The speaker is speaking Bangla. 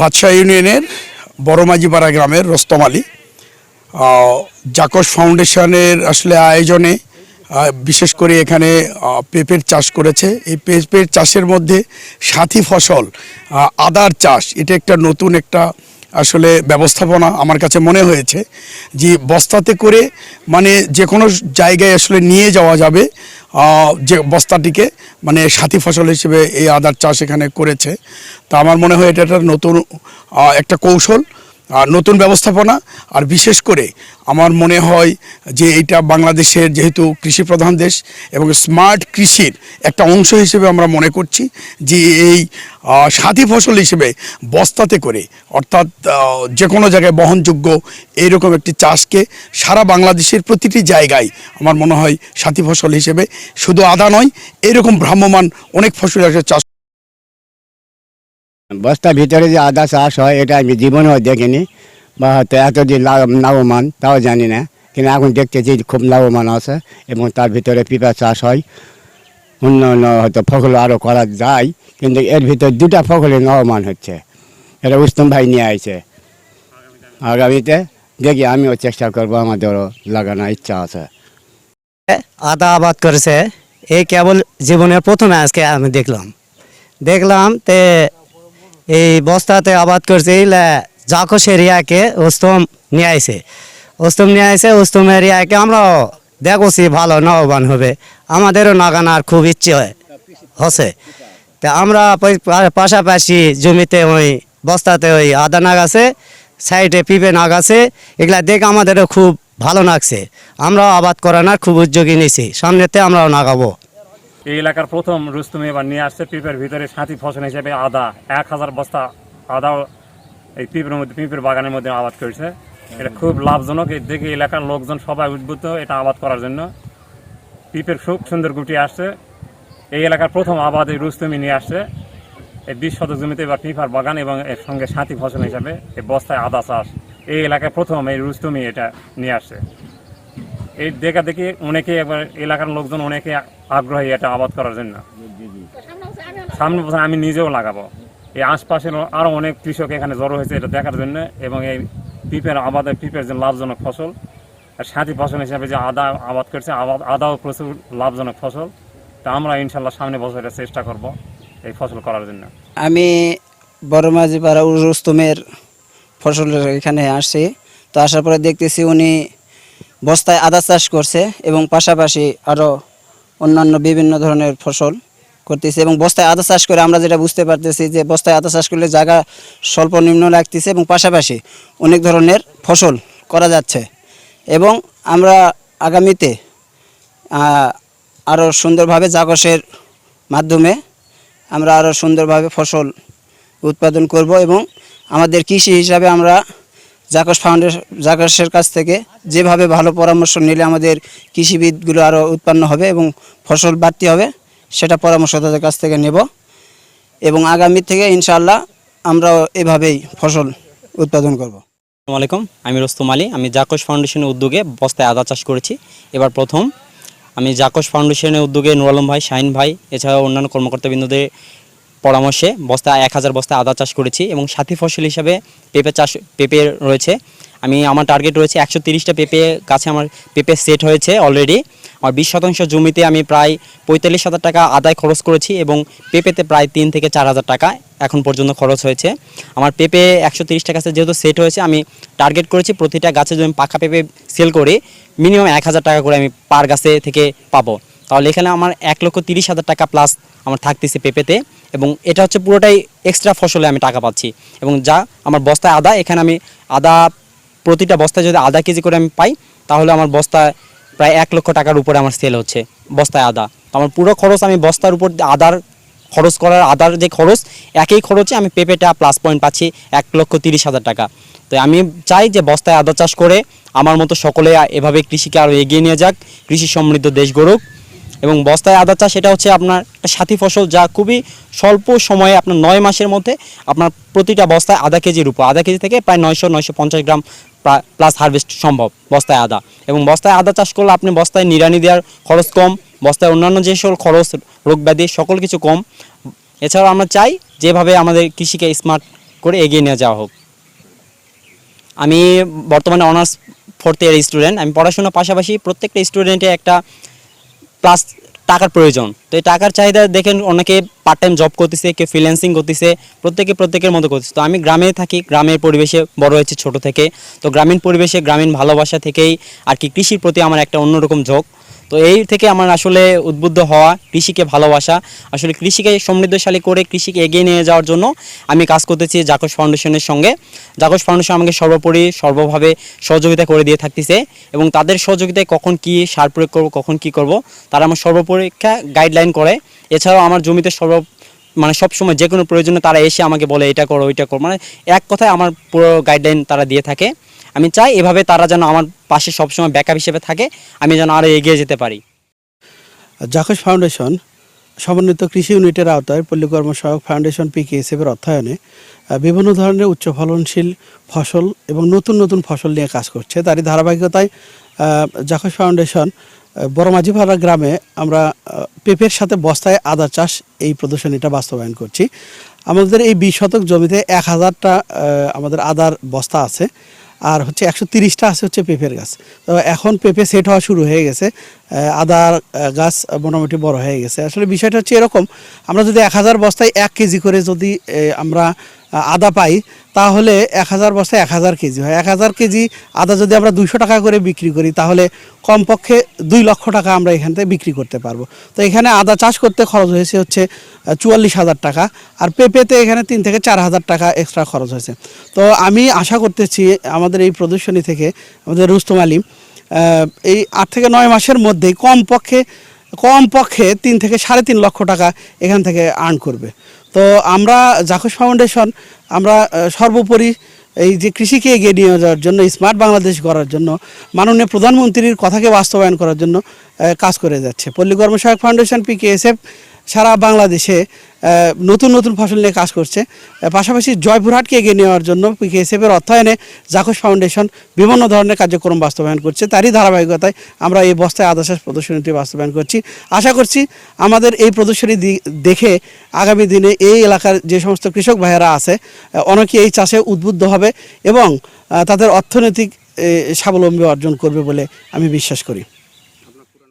বাদশাহ ইউনিয়নের বড়মাঝিপাড়া গ্রামের রস্তম আলী। জাকস ফাউন্ডেশনের আসলে আয়োজনে বিশেষ করে এখানে পেঁপের চাষ করেছে। এই পেঁপের চাষের মধ্যে সাথী ফসল আদার চাষ, এটা একটা নতুন একটা আসলে ব্যবস্থাপনা আমার কাছে মনে হয়েছে যে বস্তাতে করে মানে যে কোনো জায়গায় আসলে নিয়ে যাওয়া যাবে যে বস্তাটিকে মানে সাথী ফসল হিসেবে এই আদার চাষ এখানে করেছে। তা আমার মনে হয় এটা একটা নতুন একটা কৌশল। আর নতুন ব্যবস্থাপনা, আর বিশেষ করে আমার মনে হয় যে এটা বাংলাদেশের যেহেতু কৃষি প্রধান দেশ এবং স্মার্ট কৃষির একটা অংশ হিসেবে আমরা মনে করছি যে এই সাথী ফসল হিসেবে বস্তাতে করে, অর্থাৎ যে কোনো জায়গায় বহনযোগ্য এইরকম একটি চাষকে সারা বাংলাদেশের প্রতিটি জায়গায় আমার মনে হয় সাথী ফসল হিসেবে শুধু আদা নয়, এরকম ভ্রাম্যমান অনেক ফসল চাষ বস্তার ভিতরে যে আদা চাষ হয়, এটা আমি জীবনেও দেখিনি বা হয়তো এতদিন লাভ- লাভবান, তাও জানি না। কিন্তু এখন দেখতেছি খুব লাভবান আছে এবং তার ভিতরে পিঁপা চাষ হয়। অন্য অন্য হয়তো ফসল আরও করা যায়, কিন্তু এর ভিতরে দুটা ফসলে লাভবান হচ্ছে। এটা উত্তম ভাই নিয়ে আইছে। আগামীতে দেখি, আমিও চেষ্টা করব, আমাদেরও লাগানোর ইচ্ছা আছে। আদা আবাদ করেছে। এই কেবল জীবনের প্রথমে আজকে আমি দেখলাম। দেখলাম তে এই বস্তাতে আবাদ করছে এইলা জাকস এরিয়াকে ওস্তম নিয়ে আইছে। ওস্তম নিয়ে আইছে ওস্তম এরিয়াকে আমরাও দেখছি ভালো নবান হবে। আমাদেরও নাগানার খুব ইচ্ছে হচ্ছে তা আমরা পাশাপাশি জমিতে ওই বস্তাতে ওই আদা নাগ আছে, সাইডে পিঁপে নাগাছে এগুলা দেখে আমাদেরও খুব ভালো লাগছে আমরাও আবাদ করানোর খুব উদ্যোগী নিয়েছি, সামনেতে আমরাও নাগাবো। এই এলাকার প্রথম রুস্তুমি এবার নিয়ে আসছে পিঁপের ভিতরে সাথী ফসল হিসেবে আদা। এক হাজার বস্তা আদাও এই পিঁপের মধ্যে পিঁপের বাগানের মধ্যে আবাদ করেছে। এটা খুব লাভজনক। এই দেখে এলাকার লোকজন সবাই উদ্বুদ্ধ এটা আবাদ করার জন্য। পিঁপের খুব সুন্দর গুটি আসছে। এই এলাকার প্রথম আবাদ এই রুস্তুমি নিয়ে আসছে। এই বিশ শতক জমিতে এবার পিঁপার বাগান এবং এর সঙ্গে সাথী ফসল হিসাবে এই বস্তায় আদা চাষ। এই এলাকায় প্রথম এই রুস্তুমি এটা নিয়ে আসছে। এই দেখা দেখি অনেকে এবার এলাকার লোকজন অনেকে আগ্রহী এটা আবাদ করার জন্য। সামনে বছর আমি নিজেও লাগাবো। এই আশপাশের আরও অনেক কৃষক এখানে জড়ো হয়েছে এটা দেখার জন্য এবং এই পিপের আবাদের পিপের যে লাভজনক ফসল আর সাথী ফসল হিসাবে যে আদা আবাদ করছে, আবাদ আদাও প্রচুর লাভজনক ফসল। তা আমরা ইনশাল্লাহ সামনে বছর চেষ্টা করব এই ফসল করার জন্য। আমি বড়মাঝিপাড়া রুস্তমের ফসলের এখানে আসছি। তো আসার পরে দেখতেছি উনি বস্তায় আদা চাষ করছে এবং পাশাপাশি আরও অন্যান্য বিভিন্ন ধরনের ফসল করতেছে এবং বস্তায় আদা চাষ করে আমরা যেটা বুঝতে পারতেছি যে বস্তায় আদা চাষ করলে জায়গা স্বল্প নিম্ন লাগতেছে এবং পাশাপাশি অনেক ধরনের ফসল করা যাচ্ছে। এবং আমরা আগামীতে আরও সুন্দরভাবে জাগসের মাধ্যমে আমরা আরও সুন্দরভাবে ফসল উৎপাদন করব এবং আমাদের কৃষি হিসাবে আমরা জাকস ফাউন্ডেশন জাকসের কাছ থেকে যেভাবে ভালো পরামর্শ নিলে আমাদের কৃষিবিদগুলো আরও উৎপন্ন হবে এবং ফসল বাড়তি হবে, সেটা পরামর্শ তাদের কাছ থেকে নেব। এবং আগামী থেকে ইনশাআল্লাহ আমরাও এভাবেই ফসল উৎপাদন করব। আসসালামু আলাইকুম, আমি রোস্তম আলী। আমি জাকস ফাউন্ডেশনের উদ্যোগে বস্তায় আদা চাষ করেছি। এবার প্রথম আমি জাকস ফাউন্ডেশনের উদ্যোগে নুর আলম ভাই, শাহিন ভাই, এছাড়াও অন্যান্য কর্মকর্তাবৃন্দদের পরামর্শে বস্তা, এক হাজার বস্তা আদা চাষ করেছি এবং সাথী ফসল হিসাবে পেঁপে চাষ, পেঁপে রয়েছে। আমি আমার টার্গেট রয়েছে একশো তিরিশটা পেঁপে গাছে আমার পেঁপে সেট হয়েছে অলরেডি আমার বিশ শতাংশ জমিতে আমি প্রায় পঁয়তাল্লিশ হাজার টাকা আদায় খরচ করেছি এবং পেঁপেতে প্রায় তিন থেকে চার হাজার টাকা এখন পর্যন্ত খরচ হয়েছে। আমার পেঁপে একশো তিরিশ টাকা যেহেতু সেট হয়েছে, আমি টার্গেট করেছি প্রতিটা গাছে যদি আমি পাকা পেঁপে সেল করি মিনিমাম এক হাজার টাকা করে আমি পার গাছে থেকে পাবো। তাহলে এখানে আমার এক লক্ষ তিরিশ হাজার টাকা প্লাস আমার থাকতেছে পেঁপেতে। এবং এটা হচ্ছে পুরোটাই এক্সট্রা ফসলে আমি টাকা পাচ্ছি। এবং যা আমার বস্তায় আদা, এখানে আমি আদা প্রতিটা বস্তায় যদি আধা কেজি করে আমি পাই, তাহলে আমার বস্তায় প্রায় এক লক্ষ টাকার উপরে আমার সেল হচ্ছে বস্তায় আদা। তো আমার পুরো খরচ আমি বস্তার উপর আদার খরচ করার, আদার যে খরচ, একই খরচে আমি পেঁপেটা প্লাস পয়েন্ট পাচ্ছি এক লক্ষ তিরিশ হাজার টাকা। তো আমি চাই যে বস্তায় আদা চাষ করে আমার মতো সকলে এভাবে কৃষিকে আরও এগিয়ে নিয়ে যাক, কৃষি সমৃদ্ধ দেশ গড়ুক। এবং বস্তায় আদা চাষ এটা হচ্ছে আপনার একটা সাথী ফসল যা খুবই স্বল্প সময়ে আপনার নয় মাসের মধ্যে আপনার প্রতিটা বস্তায় আধা কেজির উপর আধা কেজি থেকে প্রায় নয়শো নয়শো পঞ্চাশ গ্রাম প্লাস হারভেস্ট সম্ভব বস্তায় আদা। এবং বস্তায় আদা চাষ করলে আপনি বস্তায় নিড়ানি দেওয়ার খরচ কম, বস্তায় অন্যান্য যে সকল খরচ, রোগ ব্যাধি, সকল কিছু কম। এছাড়াও আমরা চাই যেভাবে আমাদের কৃষিকে স্মার্ট করে এগিয়ে নিয়ে যাওয়া হোক। আমি বর্তমানে অনার্স ফোর্থ ইয়ার স্টুডেন্ট আমি পড়াশোনার পাশাপাশি প্রত্যেকটা স্টুডেন্টে একটা প্লাস টাকার প্রয়োজন। তো এই টাকার চাহিদা দেখেন অনেকে পার্ট টাইম জব করতেছে, কেউ ফ্রিল্যান্সিং করতেছে, প্রত্যেকে প্রত্যেকের মতো করতেছে। তো আমি গ্রামে থাকি, গ্রামের পরিবেশে বড় হয়েছে ছোট থেকে। তো গ্রামীণ পরিবেশে, গ্রামীণ ভালোবাসা থেকেই আর কি কৃষির প্রতি আমার একটা অন্যরকম ঝোঁক। তো এই থেকে আমার আসলে উদ্বুদ্ধ হওয়া, কৃষিকে ভালোবাসা, আসলে কৃষিকে সমৃদ্ধশালী করে কৃষিকে এগিয়ে নিয়ে যাওয়ার জন্য আমি কাজ করতেছি জাকস ফাউন্ডেশনের সঙ্গে। জাকস ফাউন্ডেশন আমাকে সর্বোপরি, সর্বভাবে সহযোগিতা করে দিয়ে থাকতেছে এবং তাদের সহযোগিতায় কখন কি সার প্রয়োগ করব, কখন কি করব, তারা আমার সর্বপরীক্ষা গাইডলাইন করে। এছাড়াও আমার জমিতে সর্ব মানে সব সময় যে কোনো প্রয়োজনে তারা এসে আমাকে বলে, এটা করো, ওইটা করো। মানে এক কথায় আমার পুরো গাইডলাইন তারা দিয়ে থাকে। আমি চাই এভাবে তারা যেন আমার পাশে সবসময় ব্যাকআপ হিসেবে থাকে, আমি যেন আরও এগিয়ে যেতে পারি। জাকস ফাউন্ডেশন সমন্বিত কৃষি ইউনিটের আওতায় পল্লী কর্ম সহায়ক ফাউন্ডেশন পিকেএসএফের অর্থায়নে বিভিন্ন ধরনের উচ্চ ফলনশীল ফসল এবং নতুন নতুন ফসল নিয়ে কাজ করছে। তারই ধারাবাহিকতায় জাকস ফাউন্ডেশন বড়মাঝিপাড়া গ্রামে আমরা পেঁপের সাথে বস্তায় আদা চাষ এই প্রদর্শনীটা বাস্তবায়ন করছি। আমাদের এই বিশ শতক জমিতে এক হাজারটা আমাদের আদার বস্তা আছে। আর হচ্ছে একশো তিরিশটা আছে হচ্ছে পেঁপের গাছ। তো এখন পেঁপে সেট হওয়া শুরু হয়ে গেছে আদার গাছ মোটামুটি বড় হয়ে গেছে। আসলে বিষয়টা হচ্ছে এরকম, আমরা যদি এক হাজার বস্তায় এক কেজি করে যদি আমরা আদা পাই, তাহলে এক হাজার বস্তায় এক হাজার কেজি হয়। এক হাজার কেজি আদা যদি আমরা দুইশো টাকা করে বিক্রি করি, তাহলে কমপক্ষে দুই লক্ষ টাকা আমরা এখান থেকে বিক্রি করতে পারব। তো এখানে আদা চাষ করতে খরচ হয়েছে হচ্ছে চুয়াল্লিশ হাজার টাকা, আর পেঁপেতে এখানে তিন থেকে চার হাজার টাকা এক্সট্রা খরচ হয়েছে। তো আমি আশা করতেছি আমাদের এই প্রদর্শনী থেকে, আমাদের রুস্তম আলিম এই আট থেকে নয় মাসের মধ্যেই কমপক্ষে কমপক্ষে তিন থেকে সাড়ে তিন লক্ষ টাকা এখান থেকে আর্ন করবে। তো আমরা জাকুস ফাউন্ডেশন, আমরা সর্বোপরি এই যে কৃষিকে এগিয়ে নিয়ে যাওয়ার জন্য, স্মার্ট বাংলাদেশ করার জন্য, মাননীয় প্রধানমন্ত্রীর কথাকে বাস্তবায়ন করার জন্য কাজ করে যাচ্ছে। পল্লী কর্মসহায়ক ফাউন্ডেশন পিকেএসএফ সারা বাংলাদেশে নতুন নতুন ফসল নিয়ে কাজ করছে। পাশাপাশি জয়পুরহাটকে এগিয়ে নেওয়ার জন্য পিকেএসএফের অর্থায়নে জাকস ফাউন্ডেশন বিভিন্ন ধরনের কার্যক্রম বাস্তবায়ন করছে। তারই ধারাবাহিকতায় আমরা এই বস্তায় আদা চাষ প্রদর্শনীটি বাস্তবায়ন করছি। আশা করছি আমাদের এই প্রদর্শনী দেখে আগামী দিনে এই এলাকার যে সমস্ত কৃষক ভাইয়েরা আছে অনেকে এই চাষে উদ্বুদ্ধ হবে এবং তাদের অর্থনৈতিক স্বাবলম্বী অর্জন করবে বলে আমি বিশ্বাস করি।